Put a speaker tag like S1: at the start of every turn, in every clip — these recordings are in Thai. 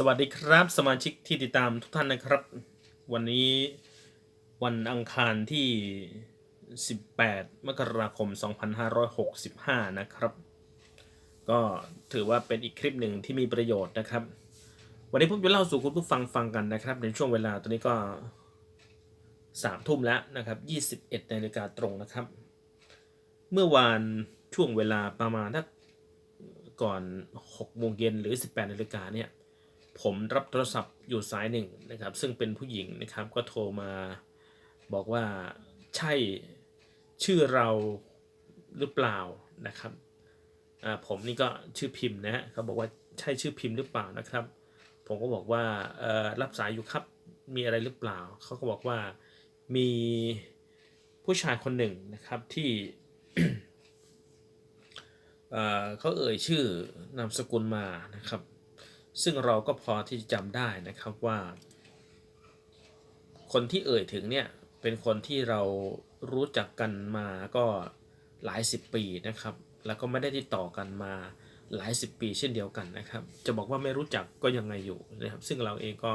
S1: สวัสดีครับสมาชิกที่ติดตามทุกท่านนะครับ วันนี้วันอังคารที่ 18 มกราคม 2565 นะครับ ก็ถือว่าเป็นอีกคลิปหนึ่งที่มีประโยชน์นะครับ วันนี้ผมจะเล่าสู่คุณผู้ฟังฟังกันนะครับ ในช่วงเวลาตอนนี้ก็ 3 ทุ่มแล้วนะครับ 21นาฬิกาตรงนะครับ เมื่อวานช่วงเวลาประมาณถ้าก่อน6โมงเย็นหรือ 18นาฬิกาเนี่ย ผมรับโทรศัพท์อยู่สายหนึ่งนะครับ ซึ่งเป็นผู้หญิงนะครับก็โทรมาบอกว่าใช่ชื่อเราหรือเปล่านะครับผมนี่ก็ชื่อพิมพ์นะฮะเขาบอกว่าใช่ชื่อพิมพ์หรือเปล่านะครับ ผมก็บอกว่ารับสายอยู่ครับมีอะไรหรือเปล่า เขาก็บอกว่ามีผู้ชายคนหนึ่งนะครับที่เอ่อเขาเอ่ยชื่อนามสกุลมานะครับ ซึ่งเราก็พอที่จะจำได้นะครับว่า คนที่เอ่ยถึงเนี่ยเป็นคนที่เรารู้จักกันมาก็หลายสิบปีนะครับ แล้วก็ไม่ได้ติดต่อกันมาหลายสิบปีเช่นเดียวกันนะครับ จะบอกว่าไม่รู้จักก็ยังไงอยู่นะครับ ซึ่งเราเองก็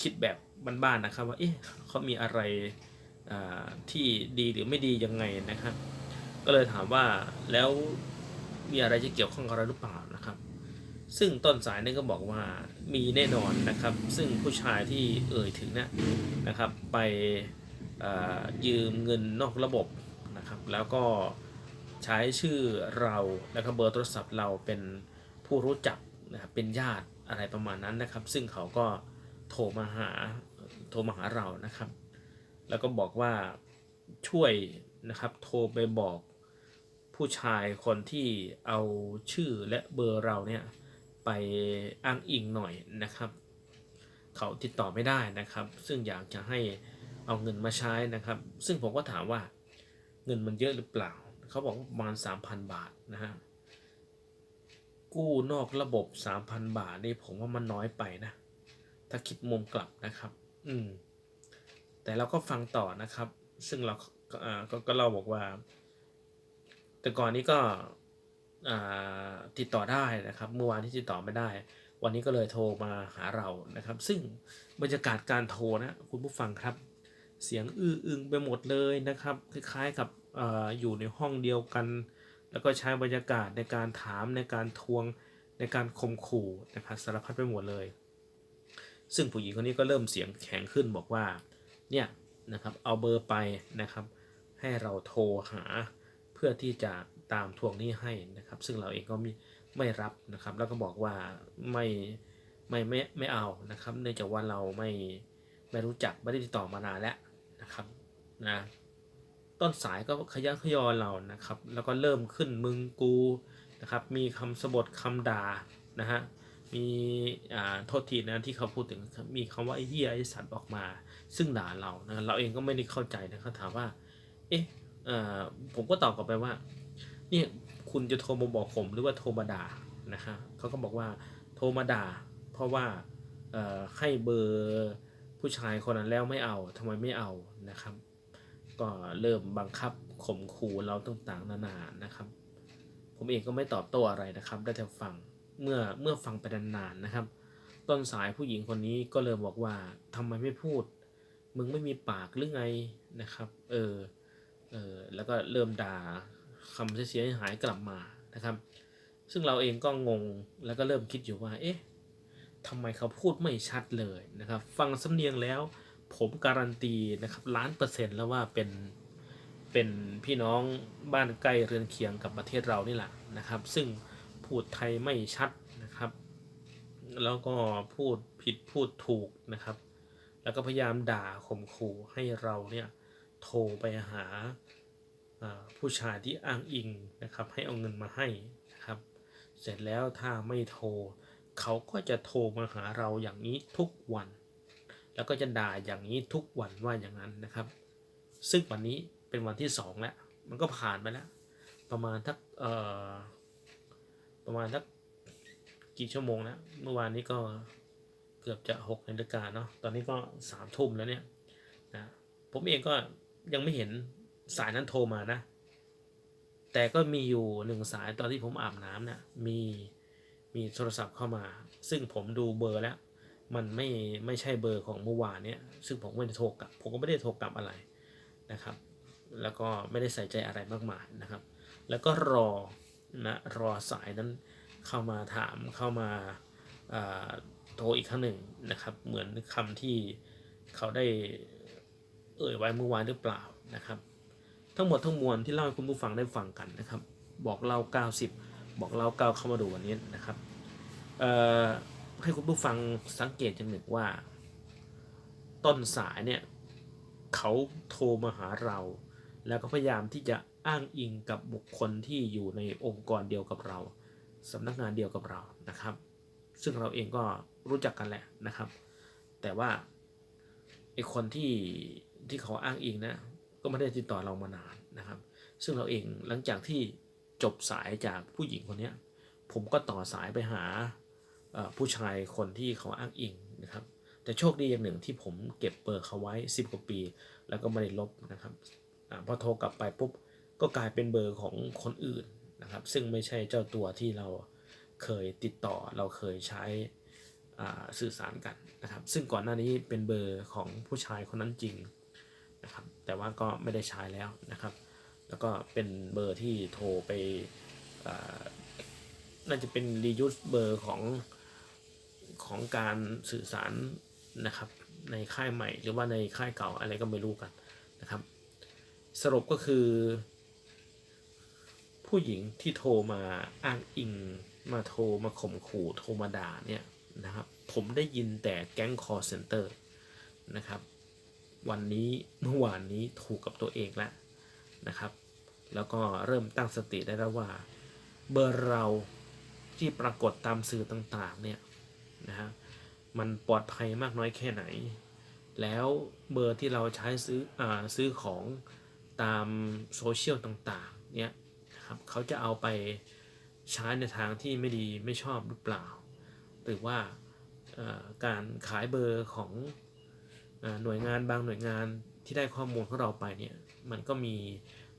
S1: คิดแบบบ้านๆนะครับ ว่าเอ๊ะเขามีอะไรที่ดีหรือไม่ดียังไงนะครับ ก็เลยถามว่าแล้วมีอะไรจะเกี่ยวข้องกับเราหรือเปล่านะครับ ซึ่งต้นสายนี่ก็บอกว่ามีแน่นอนนะครับ ซึ่งผู้ชายที่เอ่ยถึงนะนะครับ ไปยืมเงินนอกระบบนะครับ แล้วก็ใช้ชื่อเราแล้วก็เบอร์โทรศัพท์เราเป็นผู้รู้จักนะครับเป็นญาติอะไรประมาณนั้นนะครับ ซึ่งเขาก็โทรมาหาโทรมาหาเรานะครับ แล้วก็บอกว่าช่วยนะครับโทรไปบอกผู้ชายคนที่เอาชื่อและเบอร์เราเนี่ย ไปอ้างอิงหน่อยนะครับ เขาติดต่อไม่ได้นะครับ ซึ่งอยากจะให้เอาเงินมาใช้นะครับ ซึ่งผมก็ถามว่าเงินมันเยอะหรือเปล่า เขาบอกประมาณ 3,000 บาทนะฮะกู้นอกระบบ 3,000 บาทนี่ผมว่ามันน้อยไปนะ ถ้าคิดมุมกลับนะครับ อืม แต่เราก็ฟังต่อนะครับ ซึ่งเราก็อ่าก็เราบอกว่า แต่ก่อนนี้ก็ ติดต่อได้นะครับ เมื่อวานที่ติดต่อไม่ได้ วันนี้ก็เลยโทรมาหาเรานะครับ ซึ่งบรรยากาศการโทรนะคุณผู้ฟังครับ เสียงอื้ออึงไปหมดเลยนะครับคล้ายๆกับอออยู่ในห้องเดียวกัน แล้วก็ใช้บรรยากาศในการถามในการทวงในการข่มขู่นะครับสารพัดไปหมดเลย ซึ่งผู้หญิงคนนี้ก็เริ่มเสียงแข็งขึ้นบอกว่าเนี่ยนะครับเอาเบอร์ไปนะครับ ให้เราโทรหาเพื่อที่จะ ตามทวงหนี้ให้นะครับ ซึ่งเราเองก็ไม่ไม่รับนะครับ แล้วก็บอกว่าไม่ไม่ไม่ไม่เอานะครับ เนื่องจากว่าเราไม่ไม่รู้จักไม่ได้ติดต่อมานานแล้วนะครับนะต้นสายก็ขยันขยอเรานะครับ แล้วก็เริ่มขึ้นมึงกูนะครับ มีคำสบทคำด่านะฮะมีอ่าโทษทีนะที่เขาพูดถึงมีคำว่าไอ้เหี้ยไอ้สัตว์ออกมา ซึ่งด่าเรานะเราเองก็ไม่ได้เข้าใจนะครับถามว่า เอ๊ะอ่อผมก็ตอบกลับไปว่า เนี่ยคุณจะโทรมาบอกผมหรือว่าโทรมาด่านะฮะเขาก็บอกว่าโทรมาด่า เพราะว่าให้เบอร์ผู้ชายคนนั้นแล้วไม่เอาทำไมไม่เอานะครับ ก็เริ่มบังคับข่มขู่เราต่างๆนานานะครับ ผมเองก็ไม่ตอบโต้อะไรนะครับ ได้แต่ฟังเมื่อเมื่อฟังไปนานๆนะครับ ต้นสายผู้หญิงคนนี้ก็เลยบอกว่าทำไมไม่พูด มึงไม่มีปากหรือไงนะครับ เออเออแล้วก็เริ่มด่า คำเสียหายกลับมานะครับ ซึ่งเราเองก็งงแล้วก็เริ่มคิดอยู่ว่า เอ๊ะทำไมเขาพูดไม่ชัดเลยนะครับ ฟังสำเนียงแล้ว ผมการันตีนะครับล้านเปอร์เซ็นต์แล้วว่าเป็นเป็นพี่น้องบ้านใกล้เรือนเคียงกับประเทศเรานี่แหละนะครับ ซึ่งพูดไทยไม่ชัดนะครับ แล้วก็พูดผิดพูดถูกนะครับ แล้วก็พยายามด่าข่มขู่ให้เราเนี่ยโทรไปหาอ่า ผู้ชายที่อ้างอิงนะครับให้เอาเงินมาให้นะครับ เสร็จแล้วถ้าไม่โทร เขาก็จะโทรมาหาเราอย่างนี้ทุกวัน แล้วก็จะด่าอย่างนี้ทุกวันว่าอย่างนั้นนะครับ ซึ่งวันนี้เป็นวันที่สองแล้ว มันก็ผ่านไปแล้ว ประมาณทักเอ่อประมาณทักกี่ชั่วโมงแล้วเมื่อวานนี้ก็เกือบจะหกนาฬิกาเนาะตอนนี้ก็สามทุ่มแล้วเนี่ยนะผมเองก็ยังไม่เห็น สายนั้นโทรมานะ แต่ก็มีอยู่หนึ่งสายตอนที่ผมอาบน้ำเนี่ยมีมีโทรศัพท์เข้ามา ซึ่งผมดูเบอร์แล้ว มันไม่ไม่ใช่เบอร์ของเมื่อวานเนี่ยซึ่งผมไม่ได้โทรกลับ ผมก็ไม่ได้โทรกลับอะไรนะครับ แล้วก็ไม่ได้ใส่ใจอะไรมากมายนะครับ แล้วก็รอนะรอสายนั้นเข้ามาถามเข้ามาอ่าโทรอีกครั้งหนึ่งนะครับ เหมือนคำที่เขาได้เอ่ยไว้เมื่อวานหรือเปล่านะครับ ทั้งหมดทั้งมวลที่เล่าให้คุณผู้ฟังได้ฟังกันนะครับ บอกเล่า 90 บอกเล่าเก้าเข้ามาดูวันนี้นะครับให้คุณผู้ฟังสังเกตอย่างหนึ่งว่า ต้นสายเนี่ยเขาโทรมาหาเรา แล้วก็พยายามที่จะอ้างอิงกับบุคคลที่อยู่ในองค์กรเดียวกับเราสำนักงานเดียวกับเรานะครับ ซึ่งเราเองก็รู้จักกันแหละนะครับ แต่ว่าไอคนที่ที่เขาอ้างอิงนะ ก็ไม่ได้ติดต่อเรามานานนะครับ ซึ่งเราเองหลังจากที่จบสายจากผู้หญิงคนนี้ผมก็ต่อสายไปหาผู้ชายคนที่เขาอ้างอิงนะครับ แต่โชคดีอย่างหนึ่งที่ผมเก็บเบอร์เขาไว้ 10 กว่าปี แล้วก็ไม่ได้ลบนะครับอพอโทรกลับไปปุ๊บก็กลายเป็นเบอร์ของคนอื่นนะครับ ซึ่งไม่ใช่เจ้าตัวที่เราเคยติดต่อเราเคยใช้สื่อสารกันนะครับ ซึ่งก่อนหน้านี้เป็นเบอร์ของผู้ชายคนนั้นจริง นะครับ แต่ว่าก็ไม่ได้ใช้แล้วนะครับ แล้วก็เป็นเบอร์ที่โทรไปน่าจะเป็นรียูสเบอร์ของของการสื่อสารนะครับ ในค่ายใหม่หรือว่าในค่ายเก่าอะไรก็ไม่รู้กันนะครับ สรุปก็คือ ผู้หญิงที่โทรมาอ้างอิง มาโทรมาข่มขู่โทรมาด่าเนี่ยนะครับ ผมได้ยินแต่แก๊งคอร์เซนเตอร์นะครับ วันนี้เมื่อวานนี้ถูกกับตัวเองแล้วนะครับ แล้วก็เริ่มตั้งสติได้แล้วว่า เบอร์เราที่ปรากฏตามสื่อต่างๆเนี่ยนะฮะมันปลอดภัยมากน้อยแค่ไหน แล้วเบอร์ที่เราใช้ซื้ออซื้อของตามโซเชียลต่างๆเนี่ยนะครับเขาจะเอาไปใช้ในทางที่ไม่ดีไม่ชอบหรือเปล่า หรือว่าการขายเบอร์ของ หน่วยงานบางหน่วยงานที่ได้ข้อมูลของเราไปเนี่ยมันก็มี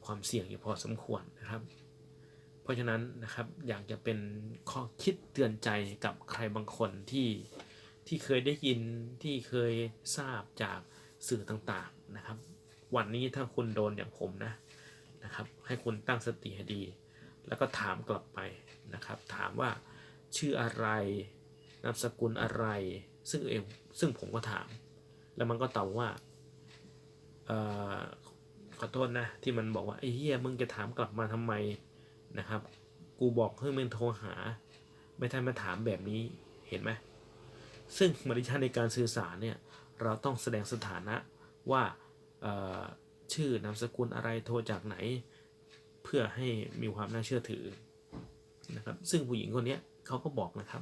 S1: ความเสี่ยงอยู่พอสมควรนะครับ เพราะฉะนั้นนะครับอยากจะเป็นข้อคิดเตือนใจกับใครบางคนที่ที่เคยได้ยินที่เคยทราบจากสื่อต่างๆนะครับ วันนี้ถ้าคุณโดนอย่างผมนะนะครับ ให้คุณตั้งสติให้ดี แล้วก็ถามกลับไปนะครับ ถามว่าชื่ออะไรนามสกุลอะไร ซึ่งเองซึ่งผมก็ถาม แล้วมันก็ตอบว่าเอ่อขอโทษนะ ที่มันบอกว่าไอ้เหี้ยมึงจะถามกลับมาทำไมนะครับ กูบอกให้มึงโทรหา ไม่ทันมาถามแบบนี้เห็นไหมซึ่งมารยาทในการสื่อสารเนี่ยเราต้องแสดงสถานะว่าชื่อนามสกุลอะไรโทรจากไหน เพื่อให้มีความน่าเชื่อถือนะครับซึ่งผู้หญิงคนนี้เขาก็บอกนะครับ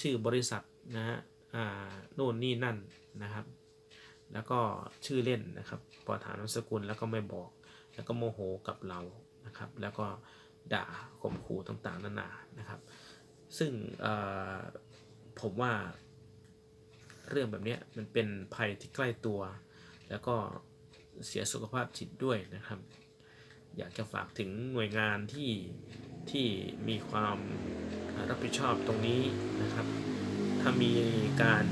S1: ชื่อบริษัทนะฮะ อ่าโน่นนี่นั่นนะครับ แล้วก็ชื่อเล่นนะครับพอถามนามสกุลแล้วก็ไม่บอก แล้วก็โมโหกับเรานะครับ แล้วก็ด่าข่มขู่ต่างๆนานานะครับ ซึ่งผมว่าเรื่องแบบนี้มันเป็นภัยที่ใกล้ตัว แล้วก็เสียสุขภาพจิตด้วยนะครับ อยากจะฝากถึงหน่วยงานที่ที่มีความรับผิดชอบตรงนี้นะครับ ถ้ามีการ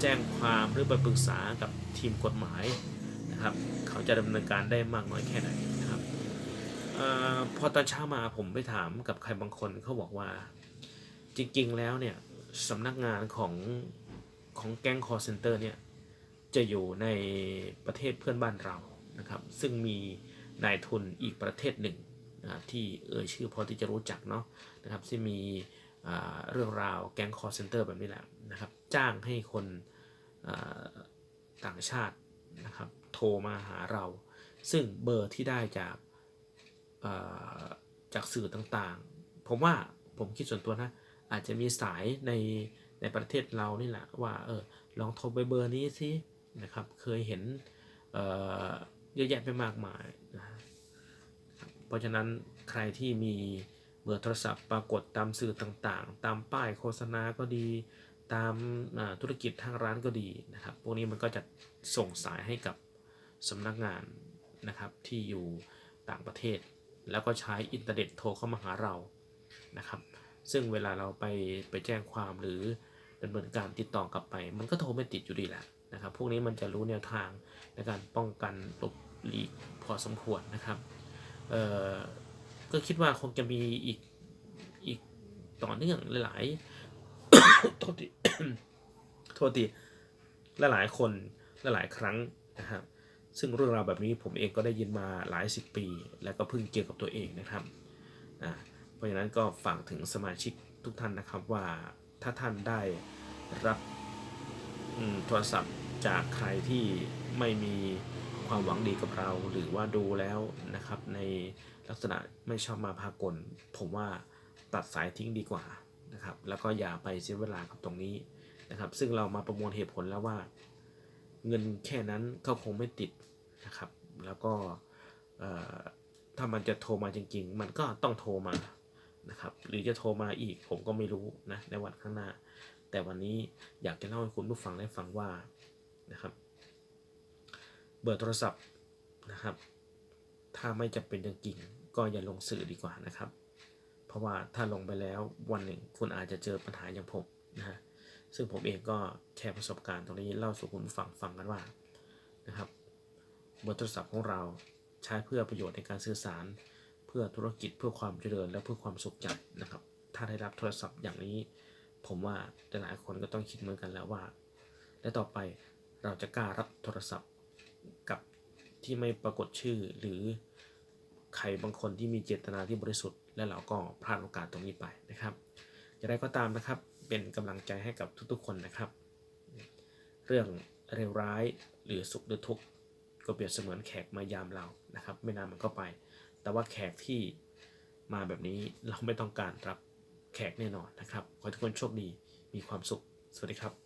S1: แจ้งความหรือไปปรึกษากับทีมกฎหมายนะครับ เขาจะดำเนินการได้มากน้อยแค่ไหนนะครับออพอตอนเช้ามาผมไปถามกับใครบางคนเขาบอกว่า จริงๆแล้วเนี่ยสำนักงานของของแก๊งคอร์เซนเตอร์เนี่ยจะอยู่ในประเทศเพื่อนบ้านเรานะครับ ซึ่งมีนายทุนอีกประเทศหนึ่งนะที่เอ่ยชื่อพอที่จะรู้จักเนาะนะครับที่มี เรื่องราวแก๊งคอร์เซนเตอร์แบบนี้แหละนะครับ จ้างให้คนต่างชาตินะครับโทรมาหาเรา ซึ่งเบอร์ที่ได้จากาจากสื่อต่างๆ ผมว่าผมคิดส่วนตัวนะ อาจจะมีสายในในประเทศเรานี่แหละว่าเออลองโทรไปเบอร์นี้สินะครับ เคยเห็นเเยอะแยะไปมากมายนะเพราะฉะนั้นใครที่มี เบอร์โทรศัพท์ปรากฏตามสื่อต่างๆ ตามป้ายโฆษณาก็ดี ตามธุรกิจทางร้านก็ดีนะครับ พวกนี้มันก็จะส่งสายให้กับสำนักงานนะครับที่อยู่ต่างประเทศ แล้วก็ใช้อินเทอร์เน็ตโทรเข้ามาหาเรานะครับ ซึ่งเวลาเราไปไปแจ้งความหรือดำเนินการติดต่อกลับไป มันก็โทรไม่ติดอยู่ดีแหละนะครับ พวกนี้มันจะรู้แนวทางในการป้องกันหลบหลีกพอสมควรนะครับเอ่อ ก็คิดว่าคงจะมีอีกอีกต่อเนื่องหลายๆโทษทีโทษทีหลายๆคนหลายๆครั้งนะครับ ซึ่งเรื่องราวแบบนี้ผมเองก็ได้ยินมาหลายสิบปี แล้วก็เพิ่งเจอกับตัวเองนะครับอ่าเพราะฉะนั้นก็ฝากถึงสมาชิกทุกท่านนะครับว่าถ้าท่านได้รับโทรศัพท์จากใครที่ไม่มี ความหวังดีกับเราหรือว่าดูแล้วนะครับ ในลักษณะไม่ชอบมาพากล ผมว่าตัดสายทิ้งดีกว่านะครับ แล้วก็อย่าไปเสียเวลากับตรงนี้นะครับ ซึ่งเรามาประมวลเหตุผลแล้วว่า เงินแค่นั้นเขาคงไม่ติดนะครับ แล้วก็ถ้ามันจะโทรมาจริง ๆ มันก็ต้องโทรมานะครับ หรือจะโทรมาอีกผมก็ไม่รู้นะในวันข้างหน้า แต่วันนี้อยากจะเล่าให้คุณผู้ฟังได้ฟังว่านะครับ เบอร์โทรศัพท์นะครับ ถ้าไม่จำเป็นจริงๆก็อย่าลงสื่อดีกว่านะครับ เพราะว่าถ้าลงไปแล้ววันหนึ่งคุณอาจจะเจอปัญหาอย่างผมนะฮะซึ่งผมเองก็แชร์ประสบการณ์ตรงนี้เล่าสู่คุณผู้ฟังฟังกันว่านะครับเบอร์โทรศัพท์ของเราใช้เพื่อประโยชน์ในการสื่อสาร เพื่อธุรกิจเพื่อความเจริญและเพื่อความสุขใจนะครับ ถ้าได้รับโทรศัพท์อย่างนี้ ผมว่าหลายคนก็ต้องคิดเหมือนกันแล้วว่า และต่อไปเราจะกล้ารับโทรศัพท์ ที่ไม่ปรากฏชื่อ หรือใครบางคนที่มีเจตนาที่บริสุทธิ์ และเราก็พลาดโอกาสตรงนี้ไปนะครับอย่างไรก็ตามนะครับเป็นกำลังใจให้กับทุกๆคนนะครับ เรื่องเลวร้ายหรือสุขหรือทุกข์ก็เปรียบเสมือนแขกมายามเรานะครับ ไม่นานมันก็ไป แต่ว่าแขกที่มาแบบนี้เราไม่ต้องการรับแขกแน่นอนนะครับ ขอให้ทุกคนโชคดีมีความสุข สวัสดีครับ